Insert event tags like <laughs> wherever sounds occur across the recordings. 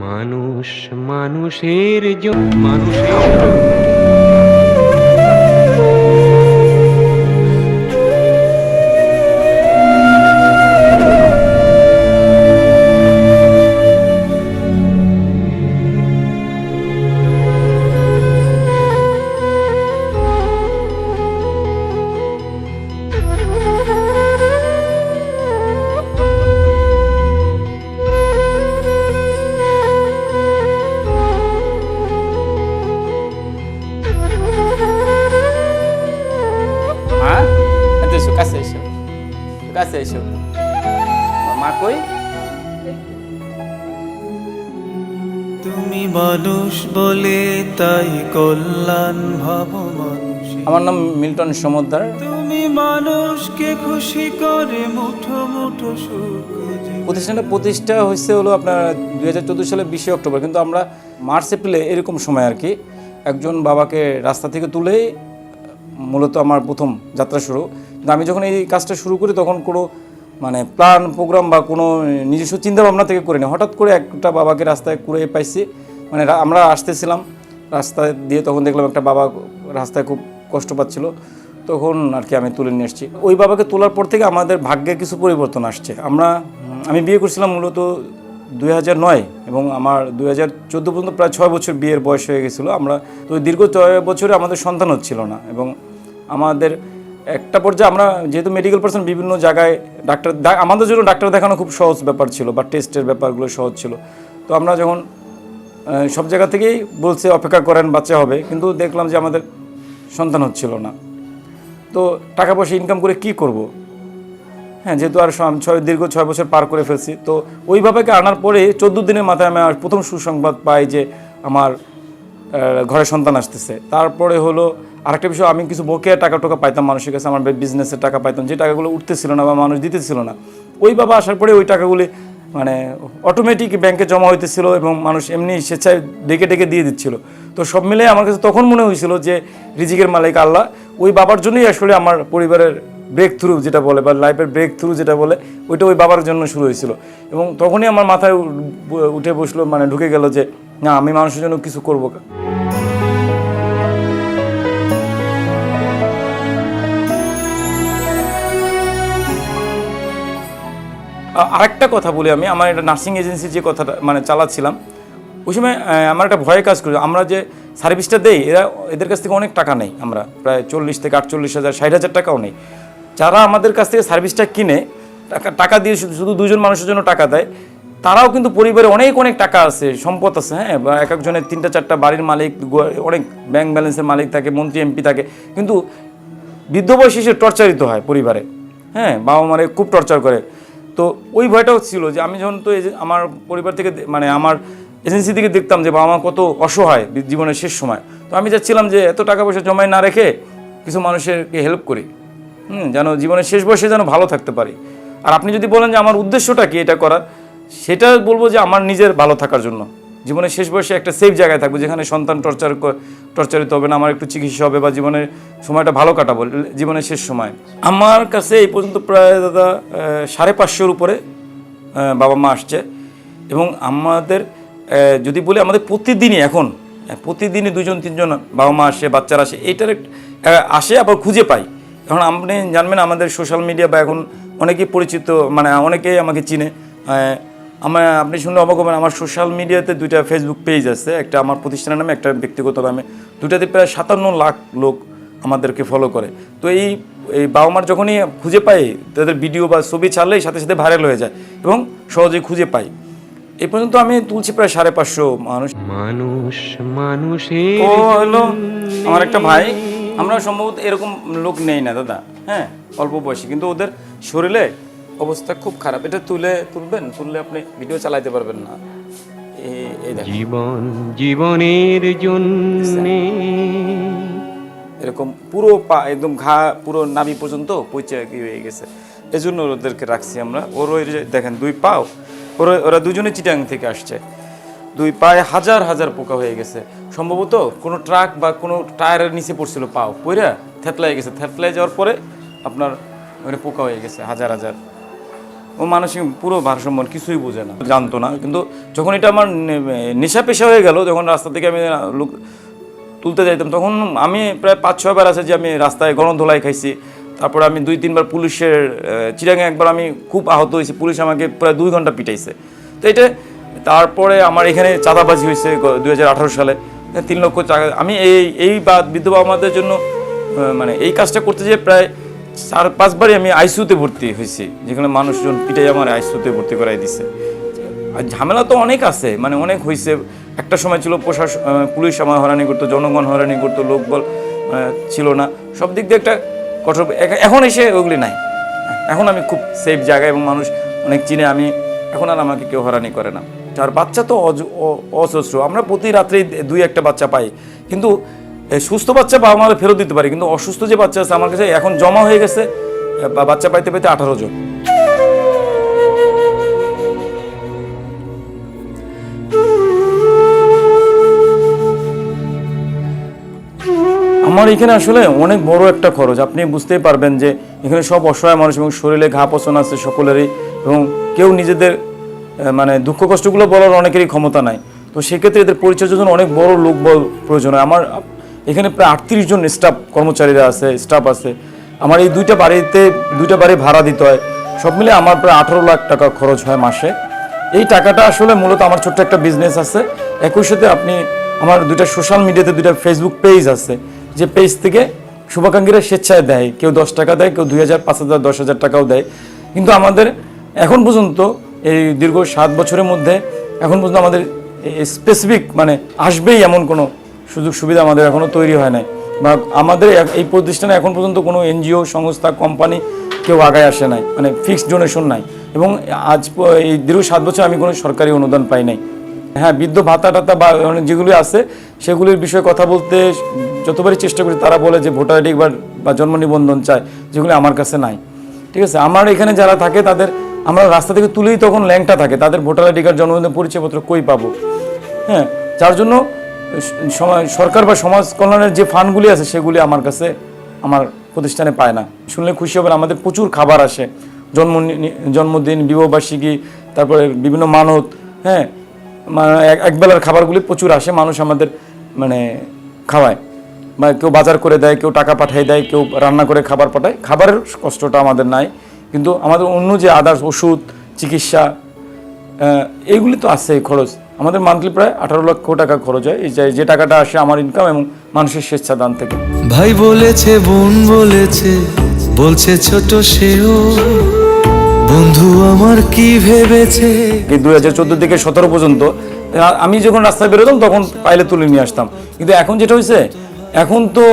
মানুষ মানুষের জন্য মানুষের কাছে এসো। কাছে এসো। মা কই? তুমি মানুষ বলে তাই কল্যাণ ভাব আমার নাম মিল্টন সমদ্দার। তুমি মানুষকে খুশি করে মুঠো মুঠো সুখ প্রতিষ্ঠানটা প্রতিষ্ঠা হয়েছে হলো আপনার দুই হাজার চোদ্দ সালের বিশে অক্টোবর। কিন্তু আমরা মার্চ এপ্রিলে এরকম সময় আর কি একজন বাবাকে রাস্তা থেকে তুলেই মূলত আমার প্রথম যাত্রা শুরু। কিন্তু আমি যখন এই কাজটা শুরু করি, তখন কোনো মানে প্ল্যান প্রোগ্রাম বা কোনো নিজস্ব চিন্তা ভাবনা থেকে করিনি। হঠাৎ করে একটা বাবাকে রাস্তায় কুড়ে পাইছি। মানে আমরা আসতেছিলাম রাস্তা দিয়ে, তখন দেখলাম একটা বাবা রাস্তায় খুব কষ্ট পাচ্ছিল। তখন আর কি আমি তুলে নিয়ে এসেছি ওই বাবাকে তোলার পর থেকে আমাদের ভাগ্যে কিছু পরিবর্তন আসছে। আমরা, আমি বিয়ে করছিলাম মূলত দুই হাজার নয় এবং আমার দুই হাজার চোদ্দ পর্যন্ত প্রায় ছয় বছর বিয়ের বয়স হয়ে গেছিল। আমরা তো দীর্ঘ ছয় বছরে আমাদের সন্তান হচ্ছিল না এবং আমাদের একটা পর্যায়ে আমরা যেহেতু মেডিকেল পার্সন বিভিন্ন জায়গায় ডাক্তার আমাদের জন্য ডাক্তার দেখানো খুব সহজ ব্যাপার ছিল বা টেস্টের ব্যাপারগুলো সহজ ছিল। তো আমরা যখন সব জায়গা থেকেই বলছে, অপেক্ষা করেন, বাচ্চা হবে। কিন্তু দেখলাম যে আমাদের সন্তান হচ্ছিল না। তো টাকা পয়সা ইনকাম করে কি করব? হ্যাঁ যেহেতু আর ছয়, দীর্ঘ ছয় বছর পার করে ফেলছি, তো ওইভাবেকে আনার পরে চোদ্দ দিনের মাথায় আমি প্রথম সুসংবাদ পাই যে আমার ঘরে সন্তান আসতেছে। তারপরে হলো আরেকটা বিষয়, আমি কিছু বকেয়া টাকা টাকা পাইতাম মানুষের কাছে, আমার বিজনেসের টাকা পাইতাম, যে টাকাগুলো উঠতেছিল না বা মানুষ দিতেছিল না। ওই বাবা আসার পরে ওই টাকাগুলি মানে অটোমেটিক ব্যাংকে জমা হইতেছিল এবং মানুষ এমনি স্বেচ্ছায় ডেকে ডেকে দিয়ে দিচ্ছিল। তো সব মিলে আমার কাছে তখন মনে হয়েছিল যে, রিজিকের মালিক আল্লাহ। ওই বাবার জন্যই আসলে আমার পরিবারের ব্রেক থ্রু যেটা বলে বা লাইফের ব্রেক থ্রু যেটা বলে, ওইটা ওই বাবার জন্য শুরু হয়েছিল। এবং তখনই আমার মাথায় উঠে বসল মানে ঢুকে গেল যে, না, আমি মানুষের জন্য কিছু করব আরেকটা কথা বলি আমি, আমার একটা নার্সিং এজেন্সি যে কথাটা মানে চালাচ্ছিলাম, ওই সময় আমার একটা ভয়ে কাজ করি আমরা যে সার্ভিসটা দেই, এরা, এদের কাছ থেকে অনেক টাকা নেই আমরা, প্রায় চল্লিশ থেকে আটচল্লিশ হাজার, ষাট হাজার টাকাও নেই। যারা আমাদের কাছ থেকে সার্ভিসটা কিনে, টাকা টাকা দিয়ে শুধু দুজন মানুষের জন্য টাকা দেয়, তারাও কিন্তু পরিবারে অনেক অনেক টাকা আছে, সম্পদ আছে হ্যাঁ? বা এক একজনের তিনটা, চারটা বাড়ির মালিক অনেক ব্যাংক ব্যালেন্সের মালিক থাকে, মন্ত্রী, এমপি থাকে, কিন্তু বৃদ্ধ বয়সে সে টর্চারিত হয় পরিবারে হ্যাঁ? বাবা মারে খুব টর্চার করে। তো ওই ভয়টাও ছিল যে আমি যখন তো আমার পরিবার থেকে মানে আমার এজেন্সি থেকে দেখতাম যে বাবা মা কত অসহায় জীবনের শেষ সময়। তো আমি যাচ্ছিলাম যে এত টাকা পয়সা জমায় না রেখে কিছু মানুষেরকে হেল্প করি। হুম, যেন জীবনের শেষ বয়সে যেন ভালো থাকতে পারি। আর আপনি যদি বলেন যে আমার উদ্দেশ্যটা কি এটা করার, সেটা বলব যে আমার নিজের ভালো থাকার জন্য। জীবনের শেষ বয়সে একটা সেফ জায়গায় থাকব, যেখানে সন্তান টর্চার টর্চারিত হবে না, আমার একটু চিকিৎসা হবে বা জীবনের সময়টা ভালো কাটাবো জীবনের শেষ সময়। আমার কাছে এই পর্যন্ত প্রায় দাদা সাড়ে পাঁচশোর উপরে বাবা মা আসছে। এবং আমাদের যদি বলি আমাদের প্রতিদিনই এখন প্রতিদিনই দুজন, তিনজন বাবা মা আসে, বাচ্চারা আসে, এটার আসে আবার খুঁজে পাই। এখন আপনি জানবেন আমাদের সোশ্যাল মিডিয়া বা এখন অনেকেই পরিচিত মানে অনেকেই আমাকে চিনে আমার আপনি শুনলে অবাক হবেন আমার সোশ্যাল মিডিয়াতে দুইটা ফেসবুক পেজ আছে। একটা আমার প্রতিষ্ঠানের নামে একটা ব্যক্তিগত নামে। দুটাতে প্রায় সাতান্ন লাখ লোক আমাদেরকে ফলো করে। তো এই এই বাবা মার যখনই খুঁজে পাই তাদের ভিডিও বা ছবি ছাড়লেই সাথে সাথে ভাইরাল হয়ে যায় এবং সহজেই খুঁজে পাই। এই পর্যন্ত আমি তুলছি প্রায় সাড়ে পাঁচশো মানুষ। মানুষ মানুষের ও হলো আমার একটা ভাই আমরা সম্ভবত এরকম লোক নেই না দাদা। হ্যাঁ অল্প বয়সী। কিন্তু ওদের শরীরে অবস্থা খুব খারাপ। এটা তুলে তুলবেন? তুললে আপনি ভিডিও চালাইতে পারবেন না। এই- এই জীবন জীবনের জন্যে। এরকম পুরো পা একদম ঘা পুরো নাভি পর্যন্ত পচে কি হয়ে গেছে। এজন্য ওদেরকে রাখছি আমরা। ওর ওই দেখেন দুই পাও। ওরা ওরা দুজনে চিটাং থেকে আসছে। দুই পায়ে হাজার হাজার পোকা হয়ে গেছে। সম্ভবত কোনো ট্রাক বা কোনো টায়ারের নিচে পড়ছিল পাও। পইরা থেতলাই গেছে। থেতলাই যাওয়ার পরে আপনার ওখানে পোকা হয়ে গেছে হাজার হাজার। ও মানসিক পুরো ভারসাম্য কিছুই বোঝে না। জানতো না, কিন্তু যখন এটা আমার নেশা পেশা হয়ে গেল, যখন রাস্তা থেকে আমি লোক, তুলতে যাইতাম, তখন আমি প্রায় পাঁচ ছয়বার আছে যে আমি রাস্তায় গণধোলাই খাইছি। তারপর আমি দুই, তিনবার পুলিশের চিরাঙে একবার আমি খুব আহত হয়েছি, পুলিশ আমাকে প্রায় দুই ঘণ্টা পিটাইছে। তো এটা, তারপরে আমার এখানে চাঁদাবাজি হয়েছে দু হাজার আঠারো সালে। তিন লক্ষ টাকা আমি এই এই বিধবা আমাদের জন্য মানে এই কাজটা করতে যেয়ে প্রায় চার, পাঁচবারই আমি আইসিউতে ভর্তি হয়েছি, যেখানে মানুষজন পিটাই আমার আইসিউতে ভর্তি করাই দিছে। আর ঝামেলা তো অনেক আছে মানে অনেক হয়েছে একটা সময় ছিল প্রশাসন পুলিশ আমার হয়রানি করতো, জনগণ হয়রানি করতো, লোকবল ছিল না। সব দিক দিয়ে একটা কঠোর এখন এসে ওগুলি নাই। এখন আমি খুব সেফ জায়গায় এবং মানুষ অনেক চিনে আমি, এখন আর আমাকে কেউ হয়রানি করে না। আর বাচ্চা তো অজ- অ- অজস্র আমরা প্রতি রাত্রেই দুই একটা বাচ্চা পাই। কিন্তু সুস্থ বাচ্চা বাবা মারা ফেরত দিতে পারি, কিন্তু অসুস্থ যে বাচ্চা আছে, আমার কাছে এখন জমা হয়ে গেছে বাচ্চা পাইতে পাইতে আঠারো জন। আমার এখানে আসলে অনেক বড় একটা খরচ। আপনি বুঝতেই পারবেন যে এখানে সব অসহায় মানুষ এবং শরীরে ঘা পছন আছে সকলেরই এবং কেউ নিজেদের মানে দুঃখ কষ্টগুলো বলার অনেকেরই ক্ষমতা নাই। তো সেক্ষেত্রে এদের পরিচর্যার জন্য অনেক বড় লোকবল প্রয়োজন হয়। আমার এখানে প্রায় আটত্রিশ জন স্টাফ কর্মচারীরা আছে স্টাফ আছে। আমার এই দুইটা বাড়িতে, দুইটা বাড়ি ভাড়া দিতে হয়। সব মিলে আমার প্রায় আঠারো লাখ টাকা খরচ হয় মাসে। এই টাকাটা আসলে মূলত আমার ছোট্ট একটা বিজনেস আছে। একই সাথে আপনি আমার দুইটা সোশ্যাল মিডিয়াতে দুইটা ফেসবুক পেজ আছে। যে পেজ থেকে শুভাকাঙ্ক্ষীরা স্বেচ্ছায় দেয়। কেউ দশ টাকা দেয়, কেউ দুই হাজার, পাঁচ হাজার, দশ হাজার টাকাও দেয়। কিন্তু আমাদের এখন পর্যন্ত, এই দীর্ঘ সাত বছরের মধ্যে, এখন পর্যন্ত আমাদের স্পেসিফিক মানে আসবেই এমন কোনো সুযোগ সুবিধা আমাদের এখনও তৈরি হয় নাই। বা আমাদের এই প্রতিষ্ঠানে এখন পর্যন্ত কোনো এনজিও, সংস্থা, কোম্পানি কেউ আগায় আসে নাই। মানে ফিক্সড ডোনেশন নাই। এবং আজ এই দীর্ঘ সাত বছর আমি কোনো সরকারি অনুদান পাই নাই। হ্যাঁ বৃদ্ধ ভাতা টাতা বা যেগুলি আছে, সেগুলির বিষয়ে কথা বলতে যতবারই চেষ্টা করি, তারা বলে যে ভোটার আইডি বা বা জন্ম নিবন্ধন চায় যেগুলি আমার কাছে নাই। ঠিক আছে? আমার এখানে যারা থাকে, তাদের আমরা রাস্তা থেকে তুলেই তখন ল্যাংটা থাকে। তাদের ভোটার আইডি কার্ড, জন্মদিন পরিচয়পত্র কই পাবো? হ্যাঁ যার জন্য সরকার বা সমাজ কল্যাণের যে ফান্ডগুলি আছে, সেগুলি আমার কাছে, আমার প্রতিষ্ঠানে পায় না। শুনলে খুশি হবেন, আমাদের প্রচুর খাবার আসে। জন্ম জন্মদিন, বিবাহবার্ষিকী, তারপরে বিভিন্ন মানত হ্যাঁ? একবেলার খাবারগুলি প্রচুর আসে, মানুষ আমাদের মানে খাওয়ায়। বা কেউ বাজার করে দেয়, কেউ টাকা পাঠিয়ে দেয়, কেউ রান্না করে খাবার পাঠায়। খাবারের কষ্টটা আমাদের নাই। কিন্তু আমাদের অন্য যে আদার্স ওষুধ, চিকিৎসা এইগুলি তো আছে খরচ। আমাদের মান্থলি প্রায় আঠারো লক্ষ টাকা খরচ হয়। এই যে- টাকাটা আসে আমার ইনকাম এবং মানুষের স্বেচ্ছাদান থেকে। ভাই বলেছে বোন বলেছে বলছে ছোট সেও। বন্ধু আমার কি ভেবেছে? দুই হাজার চোদ্দ থেকে সতেরো পর্যন্ত আমি যখন রাস্তায় বেরোতাম তখন পাইলে তুলে নিয়ে আসতাম। কিন্তু এখন যেটা হয়েছে এখন তো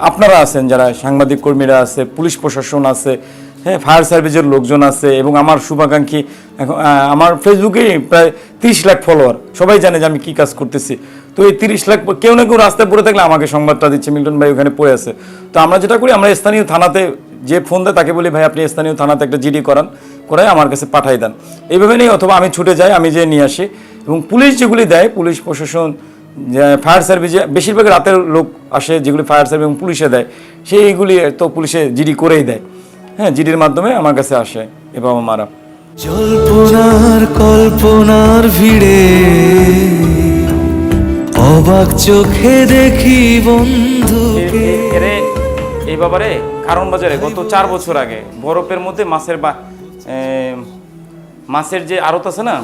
আপনারা আছেন যারা সাংবাদিক কর্মীরা আছে পুলিশ প্রশাসন আছে হ্যাঁ ফায়ার সার্ভিসের লোকজন আছে এবং আমার শুভাকাঙ্ক্ষী এখন আমার ফেসবুকে প্রায় তিরিশ লাখ ফলোয়ার। সবাই জানে যে আমি কী কাজ করতেছি। তো এই তিরিশ লাখ, কেউ না কেউ রাস্তায় পড়ে থাকলে আমাকে সংবাদটা দিচ্ছে, মিল্টন ভাই ওখানে পড়ে আছে। তো আমরা যেটা করি, আমরা স্থানীয় থানাতে যে ফোন দেয় তাকে বলি, ভাই, আপনি স্থানীয় থানাতে একটা জিডি করান করাই আমার কাছে পাঠাই দেন। এইভাবে নেই অথবা আমি ছুটে যাই, আমি যে নিয়ে আসি এবং পুলিশ যেগুলি দেয়, পুলিশ, প্রশাসন ফায়ার সার্ভিসে বেশিরভাগ রাতের লোক আসে যেগুলি ফায়ার সার্ভিস এবং পুলিশে দেয়, সেইগুলি তো পুলিশে জিডি করেই দেয়। হ্যাঁ জিডির মাধ্যমে আমার কাছে আসে এ বাবা মারা। জল্পনার কল্পনার ভিড়ে অবাক চোখে দেখি বন্ধুকে। এরে এই বাবারে কারণ বাজারে গত চার বছর আগে বরফের মধ্যে মাছের বা মাছের যে আড়ত আছে না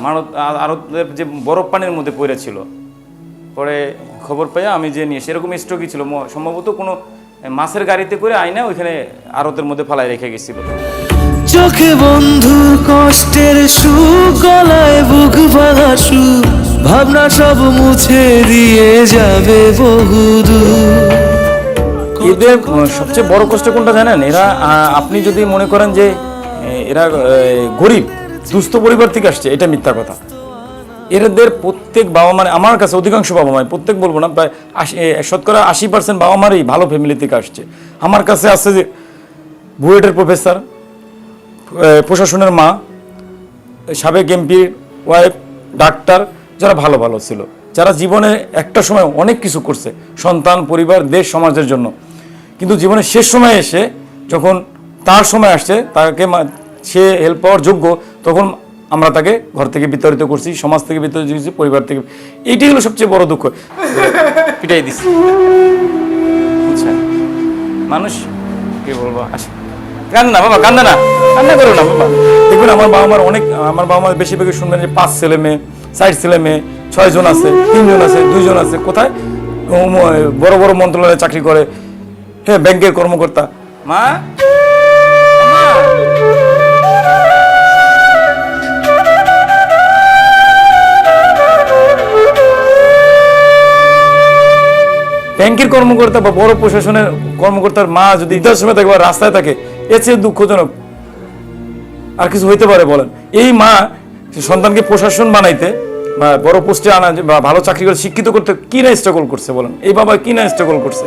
আড়তের যে বরফ পানির মধ্যে পড়েছিল। পরে খবর পেয়ে আমি যে নিয়ে সেরকম স্ট্রোকই ছিল। সম্ভবত কোনো মাছের গাড়িতে করে আইনা ওইখানে আড়তের মধ্যে ফালাই রেখে গেছিল। চোখে বন্ধু কষ্টের সুখ গলায় বুক ভাঙা সুখ ভাবনা সব মুছে দিয়ে যাবে বহুদূর এদের সবচেয়ে বড় কষ্ট কোনটা জানেন? এরা আপনি যদি মনে করেন যে এরা গরিব দুস্থ পরিবার থেকে আসছে এটা মিথ্যা কথা। এদের প্রত্যেক বাবা মানে আমার কাছে অধিকাংশ বাবা মায় প্রত্যেক বলব না, প্রায় আশি শতকরা আশি পার্সেন্ট বাবা মারই ভালো ফ্যামিলি থেকে আসছে আমার কাছে আছে যে, বুয়েটের প্রফেসর প্রশাসনের মা সাবেক এমপির ওয়াইফ ডাক্তার যারা ভালো ভালো ছিল। যারা জীবনে একটা সময় অনেক কিছু করছে, সন্তান, পরিবার, দেশ, সমাজের জন্য। কিন্তু জীবনের শেষ সময় এসে যখন তার সময় আসছে, তাকে সে হেল্প পাওয়ার যোগ্য, তখন আমরা তাকে ঘর থেকে বিতাড়িত করছি, সমাজ থেকে বিতাড়িত করছি, পরিবার থেকে। এইটাই হলো সবচেয়ে বড় দুঃখ। পিটাই বুঝছেন? মানুষ, কি বলব? আসে। কান্দে না, বাবা, কান্দে না। কান্না করো না, বাবা। দেখবেন আমার বাবা মার অনেক, আমার বাবা মার বেশিরভাগই শুনবেন যে পাঁচ ছেলে মেয়ে, চার ছেলে মেয়ে, ছয় জন আছে, তিনজন আছে, দুইজন আছে। কোথায়? বড় বড় মন্ত্রণালয়ে চাকরি করে। হ্যাঁ ব্যাংকের কর্মকর্তা। মা! ব্যাংকের কর্মকর্তা বা বড় প্রশাসনের কর্মকর্তার মা যদি বৃদ্ধাশ্রমে থাকে বা রাস্তায় থাকে, এর চেয়ে দুঃখজনক। আর কিছু হইতে পারে বলেন। এই মা সন্তানকে প্রশাসন বানাইতে বা বড় পোস্টে আনা বা ভালো চাকরি করে শিক্ষিত করতে কি না স্ট্রাগল করছে বলেন? এই বাবা কি না স্ট্রাগল করছে?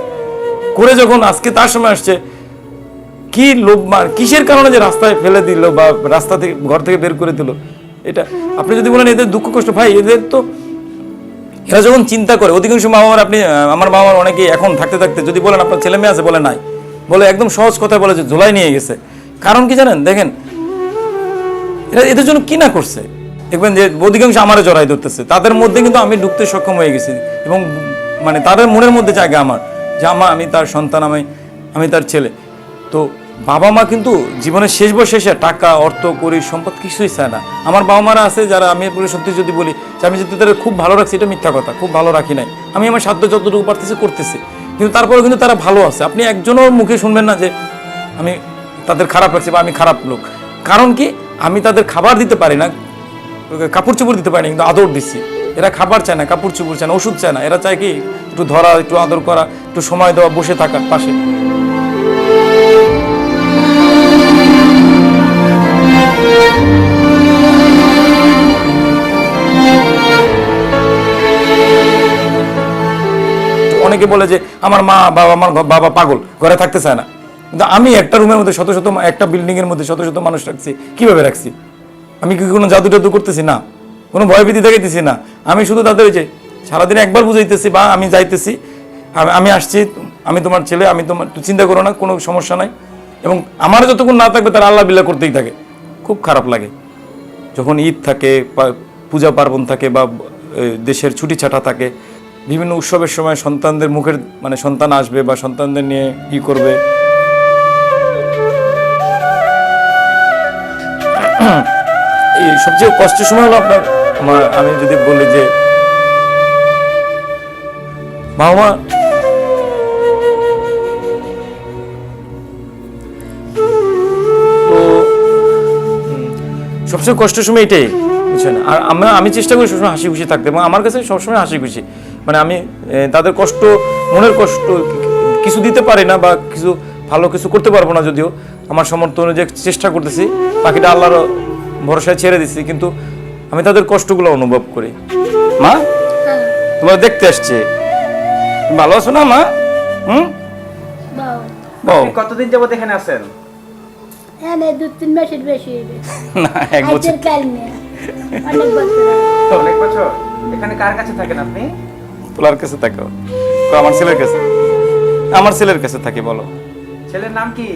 করে যখন আজকে তার সময় আসছে, কি লোভ মার কিসের কারণে যে রাস্তায় ফেলে দিল বা রাস্তা থেকে, ঘর থেকে বের করে দিল? এটা আপনি যদি বলেন, এদের দুঃখ কষ্ট, ভাই এদের তো এরা যখন চিন্তা করে, অধিকাংশ বাবা মার আপনি আমার বাবা মার অনেকে এখন থাকতে থাকতে যদি বলেন আপনার ছেলে মেয়ে আছে বলে নাই, বলে একদম সহজ কথা বলে যে ঝোলাই নিয়ে গেছে। কারণ কি জানেন? দেখেন, এরা এদের জন্য কি না করছে? দেখবেন যে অধিকাংশ আমারে জড়াই ধরতেছে। তাদের মধ্যে কিন্তু আমি ঢুকতে সক্ষম হয়ে গেছি। এবং মানে তাদের মনের মধ্যে জায়গা আমার, যে আমা আমি তার সন্তান, আমি আমি তার ছেলে। তো বাবা মা কিন্তু জীবনের শেষ বয়সে টাকা, অর্থ করি সম্পদ কিছুই চায় না। আমার বাবা মারা আছে যারা আমি বলে, সত্যি যদি বলি, যে আমি যদি তাদের খুব ভালো রাখছি, এটা মিথ্যা কথা, খুব ভালো রাখি নাই। আমি আমার সাধ্য যতটুকু পারতেছি করতেছি। কিন্তু তারপরে কিন্তু তারা ভালো আছে। আপনি একজনও মুখে শুনবেন না যে আমি তাদের খারাপ লাগছে বা আমি খারাপ লোক। কারণ কি? আমি তাদের খাবার দিতে পারি না, কাপড় চোপড় দিতে পারি না, কিন্তু আদর দিচ্ছি। এরা খাবার চায় না, কাপড় চোপড় চায় না, ওষুধ চায় না। এরা চায় কি? একটু ধরা, একটু আদর করা, একটু সময় দেওয়া, বসে থাকার পাশে। অনেকে বলে যে আমার মা বাবা, আমার বাবা পাগল, ঘরে থাকতে চায় না। কিন্তু আমি একটা রুমের মধ্যে শত শত একটা বিল্ডিং এর মধ্যে শত শত মানুষ রাখছি, কীভাবে রাখছি? আমি কি কোনো জাদু টাদু করতেছি না? কোনো ভয়ভীতি দেখাইতেছি না? আমি শুধু তাদের যে সারাদিন একবার বুঝাইতেছি বা আমি যাইতেছি, আমি- আসছি, আমি তোমার ছেলে, আমি তোমার চিন্তা করো না, কোনো সমস্যা নাই। এবং আমার যতক্ষণ না থাকবে তারা আল্লাহ বিল্লাহ করতেই থাকে। খুব খারাপ লাগে। যখন ঈদ থাকে পূজা পার্বণ থাকে বা দেশের ছুটি ছাটা থাকে বিভিন্ন উৎসবের সময় সন্তানদের মুখের মানে সন্তান আসবে বা সন্তানদের নিয়ে ই করবে। <clears throat> এই সবচেয়ে কষ্টের সময় হলো আপনার, আমার, আমি যদি বলি যে বাবা, তো সবসময় কষ্টের সময় এটাই, বুঝছেন? আর আমরা, আমি চেষ্টা করি সবসময় হাসি খুশি থাকতে, এবং আমার কাছে সবসময় হাসি খুশি। মানে আমি তাদের কষ্ট মনের কষ্ট কিছু দিতে পারি না বা কিছু ভালো কিছু করতে পারব না যদিও। আমার সমর্থ অনুযায়ী চেষ্টা করতেছি বাকিটা আল্লাহর ভরসায় ছেড়ে দিছি কিন্তু আমি তাদের কষ্টগুলো অনুভব করি। মা? তোমার দেখতে আসছে। ভালো আছো না মা? হুম? কতদিন যাবত এখানে আছেন? এনে দু তিন মাসের বেশি <laughs> না এক বছর। আজকের কাল নিয়ে। অনেক বছর। অনেক বছর? এখানে কার কাছে থাকেন আপনি? তোলার কাছে থাকো। তো আমার ছেলের কাছে? আমার ছেলের কাছে থাকি বলো। ছেলের নাম কি?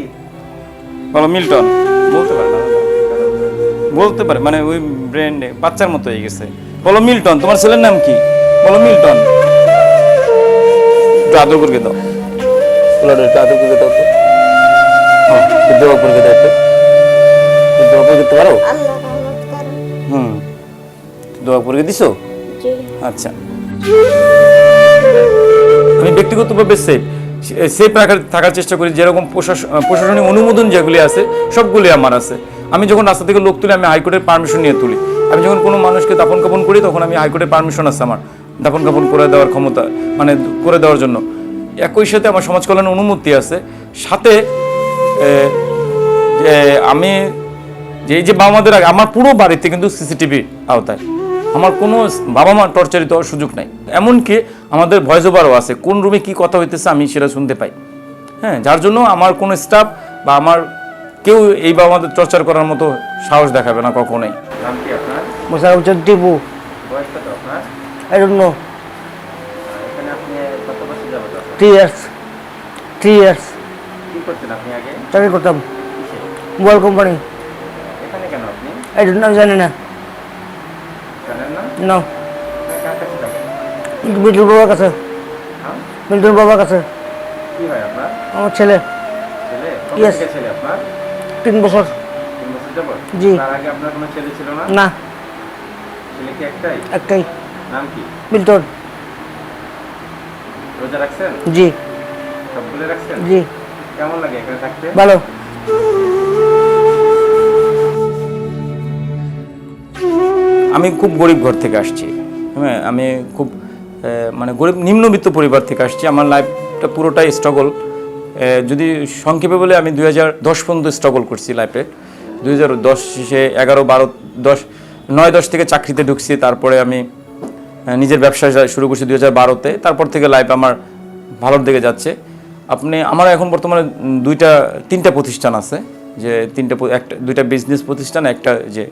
বলো মিল্টন। বলতে পারে না। বলতে পারে মানে ওই ব্র্যান্ডে বাচ্চার মতো হয়ে গেছে। বলো মিল্টন তোমার ছেলের নাম কি? বলো মিল্টন। একটু আদর করে দাও। বলো একটু আদর করে দাও তো। হ্যাঁ, একটু দোয়া করে দাও একটু। দোয়া করে দিতে পারো? হুম। দোয়া করে দিছো? জি। আচ্ছা। আমি ব্যক্তিগতভাবে সেফ সেফ রাখার থাকার চেষ্টা করি, যেরকম প্রশাস- প্রশাসনিক অনুমোদন যেগুলি আছে, সবগুলি আমার আছে। আমি যখন রাস্তা থেকে লোক তুলি, আমি হাইকোর্টের পারমিশন নিয়ে তুলি। আমি যখন কোনো মানুষকে দাপন কাপন করি, তখন আমি হাইকোর্টের পারমিশন আছে আমার দাপন কাপন করে দেওয়ার ক্ষমতা মানে করে দেওয়ার জন্য। একই সাথে আমার সমাজ কল্যাণ অনুমতি আছে। সাথে আমি যে এই যে বাবা মাদের আগে, আমার পুরো বাড়িতে কিন্তু সিসিটিভি আওতায়। আমার কোনো বাবা মা টর্চারিত হওয়ার সুযোগ নাই। এমনকি আমাদের ভয়েস ওভারও আছে কোন রুমে কি কথা হইতেছে আমি সেটা শুনতে পাই। হ্যাঁ যার জন্য আমার কোনো স্টাফ বা আমার কেউ এই বাবা মাদের টর্চার করার মতো সাহস দেখাবে না কখনোই। নাম কি আপনার? মোশারফ টিপু। বয়স কত আই ডোন্ট নো। এখানে আপনি কত বছর যাবত আছেন থ্রি ইয়ার্স থ্রি ইয়ার্স কি করতেন আপনি আগে? চাকরি করতাম। Mobile company. জানি না। জানেন না বিটুল বাবার কাছে। হ্যাঁ? বিটুল বাবার কাছে। কি হয় আপনার? আমার ছেলে। ছেলে. থেকে ছেলে আপনার? তিন বছর। তিন বছর যাবত জি। তার আগে আপনার কোনো ছেলে ছিল না? না। ছেলে কি একটাই? একটাই। নাম কি? বিল্টন রোজা রাখছেন? জি। সবগুলো রাখছেন? জি। কেমন লাগে এখানে থাকতে? ভালো। আমি খুব গরিব ঘর থেকে আসছি। হ্যাঁ আমি খুব মানে গরিব, নিম্নবিত্ত পরিবার থেকে আসছি। আমার লাইফটা পুরোটাই স্ট্রাগল যদি সংক্ষেপে বলে, আমি দুই হাজার দশ পর্যন্ত স্ট্রাগল করছি লাইফে দুই হাজার দশ শেষে এগারো, বারো, দশ, নয়, দশ থেকে চাকরিতে ঢুকছি। তারপরে আমি নিজের ব্যবসা শুরু করছি দুই হাজার বারোতে। তারপর থেকে লাইফ আমার ভালোর দিকে যাচ্ছে। আপনি, আমার এখন বর্তমানে দুইটা, তিনটা প্রতিষ্ঠান আছে। যে তিনটা, একটা, দুইটা বিজনেস প্রতিষ্ঠান, একটা যে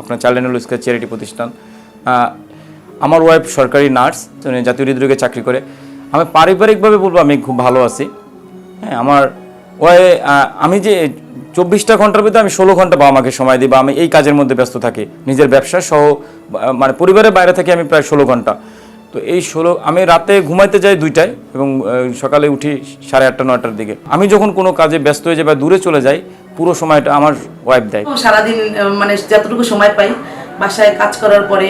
আপনার চাইল্ড অ্যান্ড স্কোয়ার চ্যারিটি প্রতিষ্ঠান। আমার ওয়াইফ সরকারি নার্স জাতীয় হৃদরোগে চাকরি করে। আমি পারিবারিকভাবে বলব আমি খুব ভালো আছি। হ্যাঁ আমার ওয়াই আমি যে চব্বিশটা ঘণ্টার ভিতরে আমি ষোলো ঘণ্টা বাবা মাকে সময় দিই বা আমি এই কাজের মধ্যে ব্যস্ত থাকি। নিজের ব্যবসা সহ মানে পরিবারের বাইরে থাকি আমি প্রায় ষোলো ঘণ্টা। তো এই ষোলো, আমি রাতে ঘুমাইতে যাই দুইটায় এবং সকালে উঠি সাড়ে আটটা, নয়টার দিকে। আমি যখন কোনো কাজে ব্যস্ত হয়ে যাই বা দূরে চলে যাই পুরো সময়টা আমার ওয়াইফ দেয়। সারাদিন মানে যতটুকু সময় পাই বাসায় কাজ করার পরে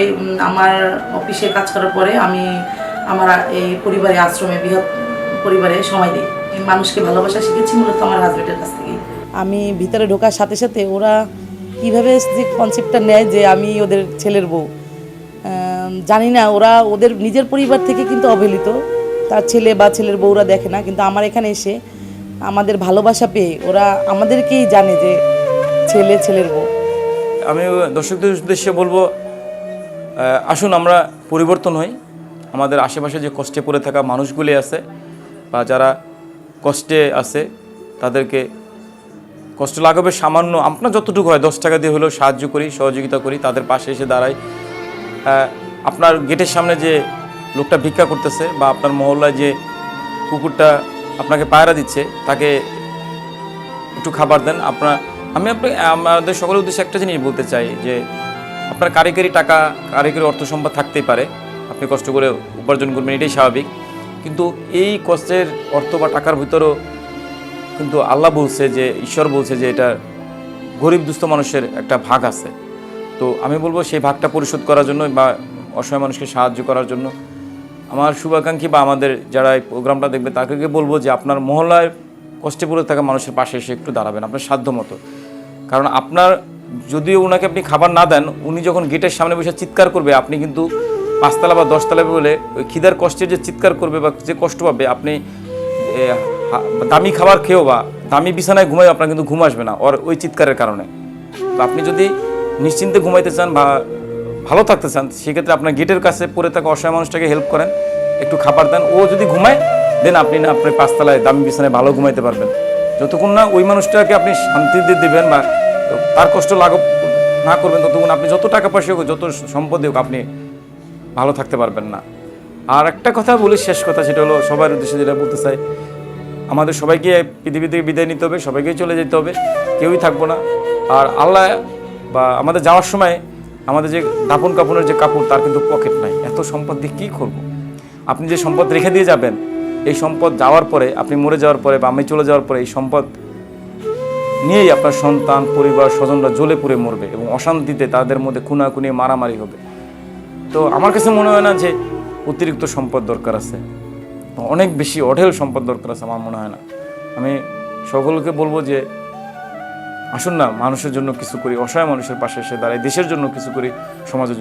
আমার অফিসে কাজ করার পরে আমি আমার এই পরিবারে আশ্রমে বৃহৎ পরিবারে সময় দিই। মানুষকে ভালোবাসা শিখেছি মূলত আমার হাজবেন্ডের কাছ থেকে আমি ভিতরে ঢোকার সাথে সাথে ওরা কীভাবে যে কনসেপ্টটা নেয় যে আমি ওদের ছেলের বউ জানি না ওরা ওদের নিজের পরিবার থেকে কিন্তু অবহেলিত। তার ছেলে বা ছেলের বউরা দেখে না কিন্তু আমার এখানে এসে আমাদের ভালোবাসা পেয়ে ওরা আমাদেরকেই জানে যে ছেলে ছেলের বউ। আমি দর্শকদের উদ্দেশ্যে বলব আসুন আমরা পরিবর্তন হই। আমাদের আশেপাশে যে কষ্টে পড়ে থাকা মানুষগুলি আছে বা যারা কষ্টে আছে, তাদেরকে কষ্ট লাগাবে সামান্য, আপনার যতটুকু হয়, দশ টাকা দিয়ে হলেও সাহায্য করি, সহযোগিতা করি, তাদের পাশে এসে দাঁড়াই। আপনার গেটের সামনে যে লোকটা ভিক্ষা করতেছে বা আপনার মহল্লায় যে কুকুরটা আপনাকে পায়রা দিচ্ছে, তাকে একটু খাবার দেন। আপনার, আমি আপনি আমাদের সকলের উদ্দেশ্যে একটা জিনিস বলতে চাই যে, আপনার কারিগরি টাকা, কারিগরি অর্থ সম্পদ থাকতেই পারে। আপনি কষ্ট করে উপার্জন করবেন, এটাই স্বাভাবিক। কিন্তু এই কষ্টের অর্থ বা টাকার ভিতরেও কিন্তু আল্লাহ বলছে যে, ঈশ্বর বলছে যে, এটা গরিব দুস্থ মানুষের একটা ভাগ আছে। তো আমি বলব সেই ভাগটা পরিশোধ করার জন্য বা অসহায় মানুষকে সাহায্য করার জন্য আমার শুভাকাঙ্ক্ষী বা আমাদের যারা এই প্রোগ্রামটা দেখবে, তাদেরকে বলব যে আপনার মহল্লায় কষ্টে পড়ে থাকা মানুষের পাশে এসে একটু দাঁড়াবেন, আপনার সাধ্য মতো। কারণ আপনার, যদিও ওনাকে আপনি খাবার না দেন, উনি যখন গেটের সামনে বসে চিৎকার করবে, আপনি কিন্তু পাঁচতলা বা দশতলা বলে ওই খিদার কষ্টের যে চিৎকার করবে বা যে কষ্ট পাবে, আপনি দামি খাবার খেয়েও বা দামি বিছানায় ঘুমাই আপনার কিন্তু ঘুম আসবে না, ওর ওই চিৎকারের কারণে। তো আপনি যদি নিশ্চিন্তে ঘুমাইতে চান বা ভালো থাকতে চান, সেক্ষেত্রে আপনার গেটের কাছে পড়ে থাকা অসহায় মানুষটাকে হেল্প করেন, একটু খাবার দেন, ও যদি ঘুমায় দেন আপনি না, আপনি পাঁচতলায়, দামি বিছানায় ভালো ঘুমাইতে পারবেন। যতক্ষণ না ওই মানুষটাকে আপনি শান্তি দিয়ে দেবেন বা তার কষ্ট লাঘব না করবেন, ততক্ষণ আপনি যত টাকা পয়সা হোক, যত সম্পদ হোক, আপনি ভালো থাকতে পারবেন না। আর একটা কথা বলি শেষ কথা, সেটা হলো সবার উদ্দেশ্যে যেটা বলতে চাই, আমাদের সবাইকে পৃথিবী থেকে বিদায় নিতে হবে সবাইকেই চলে যেতে হবে, কেউই থাকব না। আর আল্লাহ বা আমাদের যাওয়ার সময় আমাদের যে দাপন কাপনের যে কাপড়, তার কিন্তু পকেট নাই। এত সম্পদ দিয়ে কী করব? আপনি যে সম্পদ রেখে দিয়ে যাবেন, এই সম্পদ যাওয়ার পরে, আপনি মরে যাওয়ার পরে বা আমি চলে যাওয়ার পরে এই সম্পদ নিয়েই আপনার সন্তান, পরিবার, স্বজনরা জ্বলে পুড়ে মরবে এবং অশান্তিতে তাদের মধ্যে খুনাখুনি, মারামারি হবে। তো আমার কাছে মনে হয় না যে অতিরিক্ত সম্পদ দরকার আছে। অনেক বেশি অঢেল সম্পদ দরকার আছে, আমার মনে হয় না। আমি সকলকে বলব যে আসুন না, মানুষের জন্য কিছু করি, অসহায় মানুষের পাশে এসে দাঁড়াই, দেশের জন্য কিছু করি, সমাজের